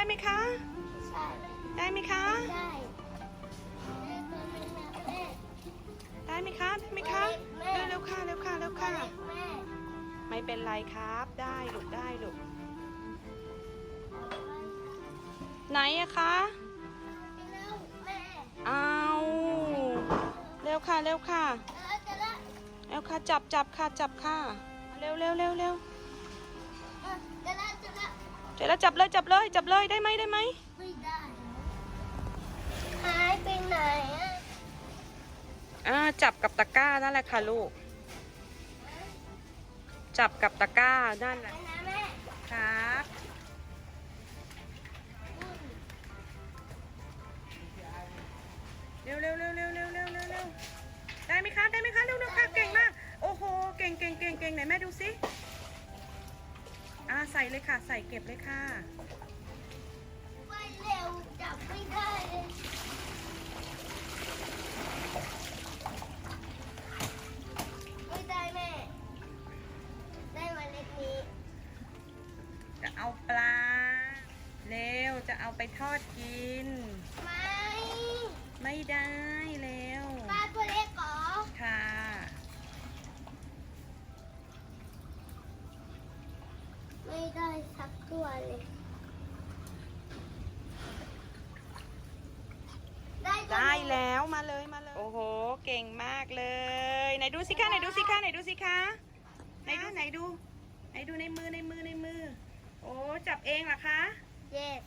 ได้ไหมคะได้ไหมคะ ใช่ได้ไหมคะ ได้แม่ตัวนึงนะได้ไหมคะได้ไหมคะแม่เร็วเร็วค่ะเร็วค่ะเร็วค่ะแม่ไม่เป็นไรครับ ได้ลูกได้ลูกไหนอะคะเร็วเอาเร็วค่ะเร็วค่ะเจอแล้วเจอแล้วเร็วค่ะจับจับค่ะจับค่ะเร็วเร็วเร็วเร็ว เออเจอแล้วเจอแล้วเสร็จแล้วจับเลยจับเลยจับเลยได้ไหมได้ไหมไม่ได้หายไปไหนอะอ่าจับกับตะกร้านั่นแหละค่ะลูก จับกับตะกร้านั่นแหไปละนะแม่ ครับเร็วเร็วเร็วเร็วเร็วเร็วเร็วเร็วได้ไหมคะได้ไหมคะเร็วเร็วค่ะเก่งมาก โอ้โห เก่งเก่งเก่งเก่งไหนแม่ดูสิ อ่าใส่เลยค่ะ ใส่เก็บเลยค่ะไปเร็วจับไม่ได้เลยไม่ได้แม่ ได้วันเล็กนี้ จะเอาปลา เร็วจะเอาไปทอดกิน ไม่ ไม่ได้เร็ว ปลาตัวเล็กเหรอ ค่ะ ไม่ได้สักตัวเลย ได้ตัวได้หนึ่งแล้วมาเลยมาเลย โอ้โห เก่งมากเลยไหนดูสิคะไหนดูสิคะไหนดูสิคะไหนดูไหนดูไหนดูในมือในมือในมือ โอ้จับเองเหรอคะ yes